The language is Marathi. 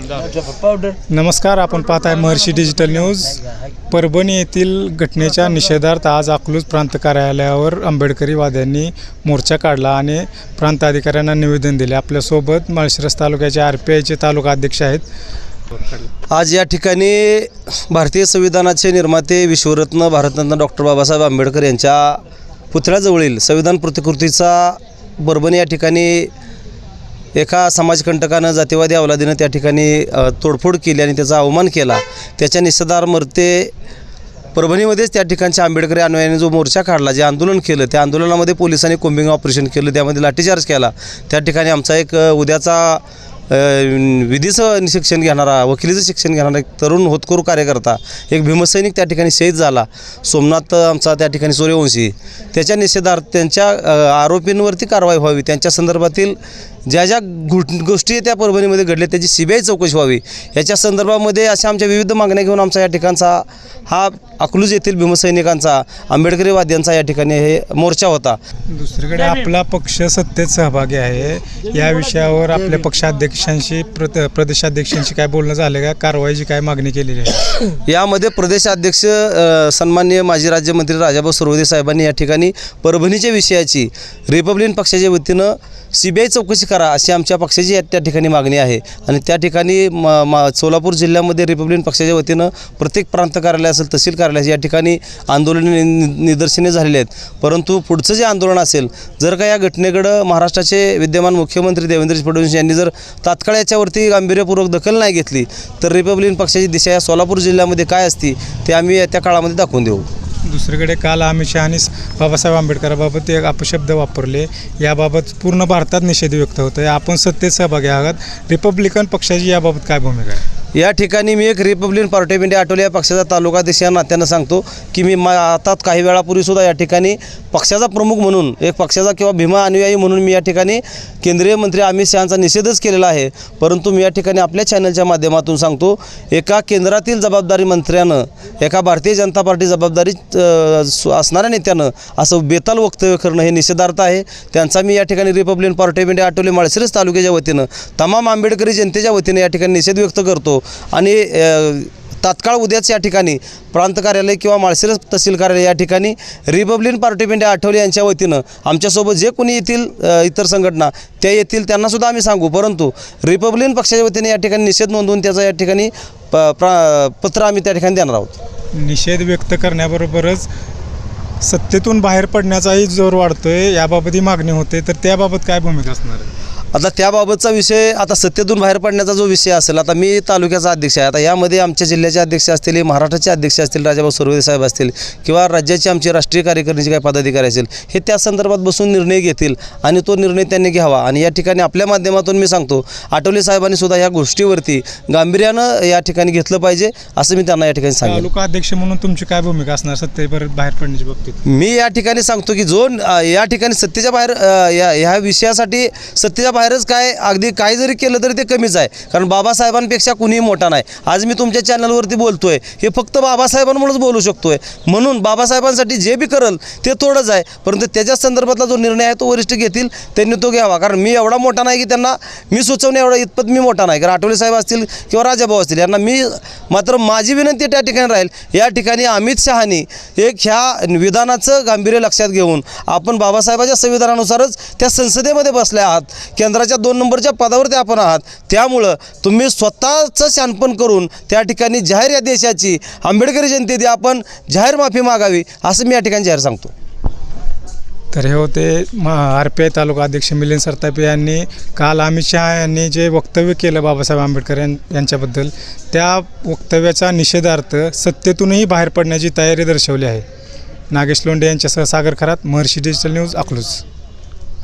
नमस्कार आपण पाहताय महर्षी डिजिटल न्यूज परभणी येथील घटनेच्या निषेधार्थ आज अकलूज प्रांत कार्यालयावर आंबेडकरी वाद्यांनी मोर्चा काढला आणि प्रांत अधिकाऱ्यांना निवेदन दिले. आपल्यासोबत माळशिरस तालुक्याचे आर पी आयचे तालुका अध्यक्ष आहेत. आज या ठिकाणी भारतीय संविधानाचे निर्माते विश्वरत्न भारतरत्न डॉक्टर बाबासाहेब आंबेडकर यांच्या पुतळ्याजवळील संविधान प्रतिकृतीचा परभणी या ठिकाणी एका समाजकंटकानं जातीवादी अवलादीनं त्या ठिकाणी तोडफोड केली आणि त्याचा अवमान केला. त्याच्या निषेधार्थ परभणीमध्येच त्या ठिकाणच्या आंबेडकरी अनुयायांनी जो मोर्चा काढला जे आंदोलन केलं त्या आंदोलनामध्ये पोलिसांनी कोम्बिंग ऑपरेशन केलं त्यामध्ये लाठीचार्ज केला. त्या ठिकाणी आमचा एक उद्याचा विधीचं शिक्षण घेणारा वकिलीचं शिक्षण घेणारा एक तरुण होतकरू कार्यकर्ता एक भीमसैनिक त्या ठिकाणी शहीद झाला. सोमनाथ आमचा त्या ठिकाणी सूर्यवंशी. त्याच्या निषेधार्थ त्यांच्या आरोपींवरती कारवाई व्हावी त्यांच्या संदर्भातील ज्या ज्या गुट गोष्टी त्या परभणीमध्ये घडल्या त्याची सी बी आय चौकशी व्हावी. याच्या संदर्भामध्ये अशा आमच्या विविध मागण्या घेऊन आमचा या ठिकाणचा हा अकलूज येथील भीमसैनिकांचा आंबेडकरी वाद्यांचा या ठिकाणी हे मोर्चा होता. दुसरीकडे आपला पक्ष सत्तेत सहभागी आहे. या विषयावर आपल्या पक्षाध्यक्षांशी प्रद प्रदेशाध्यक्षांशी काय बोलणं झालं का? कारवाईची काय मागणी केलेली आहे? यामध्ये प्रदेशाध्यक्ष सन्माननीय माजी राज्यमंत्री राजाभाऊ सुरवदे साहेबांनी या ठिकाणी परभणीच्या विषयाची रिपब्लिकन पक्षाच्या वतीनं सी बी आय चौकशी करा अशी आमच्या पक्षाची त्या ठिकाणी मागणी आहे. आणि त्या ठिकाणी म मा सोलापूर जिल्ह्यामध्ये रिपब्लिकन पक्षाच्या वतीनं प्रत्येक प्रांत कार्यालय असेल तहसील कार्यालय या ठिकाणी आंदोलने नि- निदर्शने झालेली आहेत. परंतु पुढचं जे आंदोलन असेल जर का या घटनेकडं महाराष्ट्राचे विद्यमान मुख्यमंत्री देवेंद्र फडणवीस यांनी जर तात्काळ याच्यावरती गांभीर्यपूर्वक दखल नाही घेतली तर रिपब्लिकन पक्षाची दिशा या सोलापूर जिल्ह्यामध्ये काय असती ते आम्ही त्या काळामध्ये दाखवून देऊ. दुसरीकडे काल अमित शहानी बाबासाहेब आंबेडकराबाबत एक अपशब्द वापरले. याबाबत पूर्ण भारतात निषेध व्यक्त होतो आहे आपण सत्तेत सहभागी आहात. रिपब्लिकन पक्षाची याबाबत काय भूमिका आहे? या ठिकाणी मी एक Republican party of India Athawale या पक्षाचा तालुका या नात्यानं सांगतो की मी मा आता काही वेळापूर्वीसुद्धा या ठिकाणी पक्षाचा प्रमुख म्हणून एक पक्षाचा किंवा भीमा अनुयायी म्हणून मी या ठिकाणी केंद्रीय मंत्री अमित शहाचा निषेधच केलेला आहे. परंतु मी या ठिकाणी आपल्या चॅनलच्या माध्यमातून सांगतो एका केंद्रातील जबाबदारी मंत्र्यानं एका भारतीय जनता पार्टी जबाबदारी सु- असणाऱ्या नेत्यानं असं बेताल वक्तव्य करणं हे निषेधार्थ आहे. त्यांचा मी या ठिकाणी Republican party of India Athawale Malshiras तालुक्याच्या वतीनं तमाम आंबेडकरी जनतेच्या वतीनं या ठिकाणी निषेध व्यक्त करतो. आणि तात्काळ उद्याच या ठिकाणी प्रांत कार्यालय किंवा माळशिरस तहसील कार्यालय या ठिकाणी रिपब्लिकन पार्टी इंडिया आठवले यांच्या वतीनं आमच्यासोबत जे कोणी येतील इतर संघटना त्या येतील त्यांनासुद्धा आम्ही सांगू. परंतु रिपब्लिकन पक्षाच्या वतीने या ठिकाणी निषेध नोंदवून त्याचा या ठिकाणी प प्रा पत्र आम्ही त्या ठिकाणी देणार आहोत. निषेध व्यक्त करण्याबरोबरच सत्तेतून बाहेर पडण्याचाही जोर वाढतोय याबाबत ही मागणी होते. तर त्याबाबत काय भूमिका असणार आहे? आता त्याबाबतचा विषय आता सत्तेतून बाहेर पडण्याचा जो विषय असेल आता मी तालुक्याचा अध्यक्ष आहे. आता यामध्ये आमच्या जिल्ह्याचे अध्यक्ष असतील महाराष्ट्राचे अध्यक्ष असतील राजाभाऊ सुरवदे साहेब असतील किंवा राज्याचे आमचे राष्ट्रीय कार्यकारिणीचे काही पदाधिकारी असेल हे त्या संदर्भात बसून निर्णय घेतील आणि तो निर्णय त्यांनी घ्यावा. आणि या ठिकाणी आपल्या माध्यमातून मी सांगतो आठवले साहेबांनी सुद्धा या गोष्टीवरती गांभीर्यानं या ठिकाणी घेतलं पाहिजे असं मी त्यांना या ठिकाणी सांगेन. तालुका अध्यक्ष म्हणून तुमची काय भूमिका असणार सत्तेवर बाहेर पडण्याच्या बाबतीत? मी या ठिकाणी सांगतो की जो या ठिकाणी सत्तेच्या बाहेर या ह्या विषयासाठी सत्तेच्या बाहेरच काय अगदी काय जरी केलं तरी ते कमीच आहे. कारण बाबासाहेबांपेक्षा कुणीही मोठा नाही. आज मी तुमच्या चॅनलवरती बोलतोय हे फक्त बाबासाहेबांमुळेच बोलू शकतोय. म्हणून बाबासाहेबांसाठी जे बी करल ते थोडंच आहे. परंतु त्याच्या संदर्भातला जो निर्णय आहे तो वरिष्ठ घेतील त्यांनी तो घ्यावा. कारण मी एवढा मोठा नाही की त्यांना मी सुचवणे एवढा इतपत मी मोठा नाही. कारण आठवले साहेब असतील किंवा राजाभाऊ असतील यांना मी मात्र माझी विनंती त्या ठिकाणी राहील. या ठिकाणी अमित शहानी एक ह्या विधानाचं गांभीर्य लक्षात घेऊन आपण बाबासाहेबाच्या संविधानानुसारच त्या संसदेमध्ये बसल्या आहात. केंद्राच्या दोन नंबरच्या पदावरती आपण आहात. त्यामुळं तुम्ही स्वतःचं शानपण करून त्या ठिकाणी जाहीर या देशाची आंबेडकरी जनतेची आपण जाहीर माफी मागावी असं मी या ठिकाणी जाहीर सांगतो. तर हे होते आर पी आय तालुका अध्यक्ष मिलिंद सरतापे यांनी काल अमित शहा यांनी जे वक्तव्य केलं बाबासाहेब आंबेडकर यां यांच्याबद्दल त्या वक्तव्याचा निषेधार्थ सत्तेतूनही बाहेर पडण्याची तयारी दर्शवली आहे. नागेश लोंडे यांच्यासह सागर खरात महर्षी डिजिटल न्यूज अकलूज.